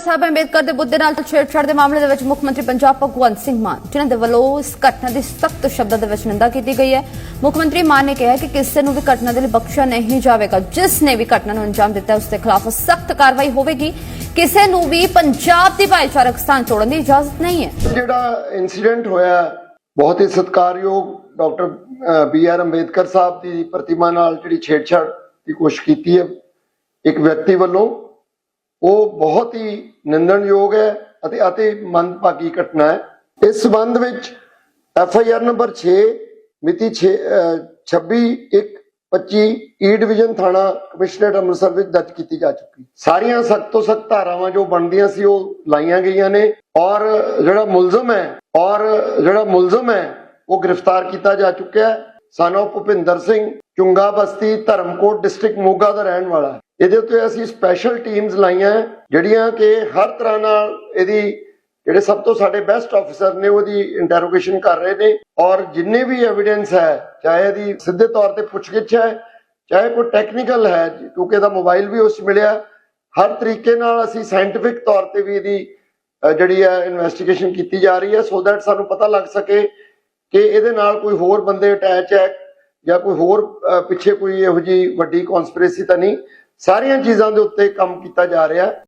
ਸਾਹਿਬ ਅੰਬੇਦਕਰ ਦੇ ਬੁੱਧ ਨਾਲ ਛੇੜਛਾੜ ਦੇ ਮਾਮਲੇ ਦੇ ਵਿੱਚ ਮੁੱਖ ਮੰਤਰੀ ਪੰਜਾਬ ਭਗਵੰਤ ਸਿੰਘ ਮਾਨ, ਜਿਨ੍ਹਾਂ ਦੇ ਵੱਲੋਂ ਇਸ ਘਟਨਾ ਦੀ ਸਖਤ ਸ਼ਬਦਾਂ ਦੇ ਵਿੱਚ ਨਿੰਦਾ ਕੀਤੀ ਗਈ ਹੈ। ਮੁੱਖ ਮੰਤਰੀ ਮਾਨ ਨੇ ਕਿਹਾ ਕਿ ਕਿਸੇ ਨੂੰ ਵੀ ਘਟਨਾ ਦੇ ਲਈ ਬਖਸ਼ਿਆ ਨਹੀਂ ਜਾਵੇਗਾ। ਜਿਸ ਨੇ ਵੀ ਘਟਨਾ ਨੂੰ ਅੰਜਾਮ ਦਿੱਤਾ ਉਸ ਦੇ ਖਿਲਾਫ ਸਖਤ ਕਾਰਵਾਈ ਹੋਵੇਗੀ। ਕਿਸੇ ਨੂੰ ਵੀ ਪੰਜਾਬ ਦੀ ਭਾਈਚਾਰਕ ਸਥਾਨ ਤੋੜਨ ਦੀ ਇਜਾਜ਼ਤ ਨਹੀਂ ਹੈ। ਜਿਹੜਾ ਇਨਸੀਡੈਂਟ ਹੋਇਆ, ਬਹੁਤ ਹੀ ਸਤਿਕਾਰਯੋਗ doctor B R Ambedkar Sahib ਦੀ ਪ੍ਰਤਿਮਾ ਨਾਲ ਜਿਹੜੀ ਛੇੜਛਾੜ ਦੀ ਕੋਸ਼ਿਸ਼ ਕੀਤੀ ਹੈ, ਇੱਕ ਵਿਅਕਤੀ ਵੱਲੋਂ ਉਹ ਬਹੁਤ ਹੀ ਨਿੰਦਣਯੋਗ ਹੈ ਅਤੇ ਅਤੀ ਮੰਦਭਾਗੀ ਘਟਨਾ ਹੈ। ਇਸ ਸਬੰਧ ਵਿੱਚ ਐਫ ਆਈ ਆਰ ਨੰਬਰ 6 ਮਿਤੀ 6 26 1 25 ਈ ਡਿਵੀਜ਼ਨ ਥਾਣਾ ਕਮਿਸ਼ਨਰੇਟ ਅੰਮ੍ਰਿਤਸਰ ਵਿੱਚ ਦਰਜ ਕੀਤੀ ਜਾ ਚੁੱਕੀ। ਸਾਰੀਆਂ ਸਖਤ ਤੋਂ ਸਖਤ ਧਾਰਾਵਾਂ ਜੋ ਬਣਦੀਆਂ ਸੀ, ਉਹ ਲਾਈਆਂ ਗਈਆਂ ਨੇ ਔਰ ਜਿਹੜਾ ਮੁਲਜ਼ਮ ਹੈ, ਔਰ ਜਿਹੜਾ ਮੁਲਜ਼ਮ ਹੈ, ਉਹ ਗ੍ਰਿਫਤਾਰ ਕੀਤਾ ਜਾ ਚੁੱਕਿਆ ਹੈ। ਸਾਨੂੰ ਭੁਪਿੰਦਰ ਸਿੰਘ ਚੁੰਗਾ ਬਸਤੀ ਧਰਮਕੋਟ ਡਿਸਟ੍ਰਿਕਟ ਮੋਗਾ ਦਾ ਰਹਿਣ ਵਾਲਾ ਹੈ। ਇਹਦੇ ਉੱਤੇ ਅਸੀਂ ਸਪੈਸ਼ਲ ਟੀਮਸ ਲਾਈਆਂ, ਜਿਹੜੀਆਂ ਕਿ ਹਰ ਤਰ੍ਹਾਂ ਨਾਲ ਇਹਦੀ ਜਿਹੜੇ ਸਭ ਤੋਂ ਸਾਡੇ ਬੈਸਟ ਆਫੀਸਰ ਨੇ, ਉਹਦੀ ਇੰਟਰੋਗੇਸ਼ਨ ਕਰ ਰਹੇ ਨੇ। ਔਰ ਜਿੰਨੇ ਵੀ ਐਵੀਡੈਂਸ ਹੈ, ਚਾਹੇ ਇਹਦੀ ਸਿੱਧੇ ਤੌਰ ਤੇ ਪੁੱਛਗਿੱਛ ਹੈ, ਚਾਹੇ ਕੋਈ ਟੈਕਨੀਕਲ ਹੈ, ਕਿਉਂਕਿ ਇਹਦਾ ਮੋਬਾਈਲ ਵੀ ਉਸ ਮਿਲਿਆ, ਹਰ ਤਰੀਕੇ ਨਾਲ ਅਸੀਂ ਸਾਇੰਟਿਫਿਕ ਤੌਰ ਤੇ ਵੀ ਇਹਦੀ ਜਿਹੜੀ ਹੈ ਇਨਵੈਸਟੀਗੇਸ਼ਨ ਕੀਤੀ ਜਾ ਰਹੀ ਹੈ ਸੋ ਦੈਟ ਸਾਨੂੰ ਪਤਾ ਲੱਗ ਸਕੇ ਕਿ ਇਹਦੇ ਨਾਲ ਕੋਈ ਹੋਰ ਬੰਦੇ ਅਟੈਚ ਹੈ ਜਾਂ ਕੋਈ ਹੋਰ ਪਿੱਛੇ ਕੋਈ ਇਹੋ ਜੀ ਵੱਡੀ ਕਨਸਪੀਰੇਸੀ ਤਾਂ ਨਹੀਂ। ਸਾਰੀਆਂ ਚੀਜ਼ਾਂ ਦੇ ਉੱਤੇ ਕੰਮ ਕੀਤਾ ਜਾ ਰਿਹਾ।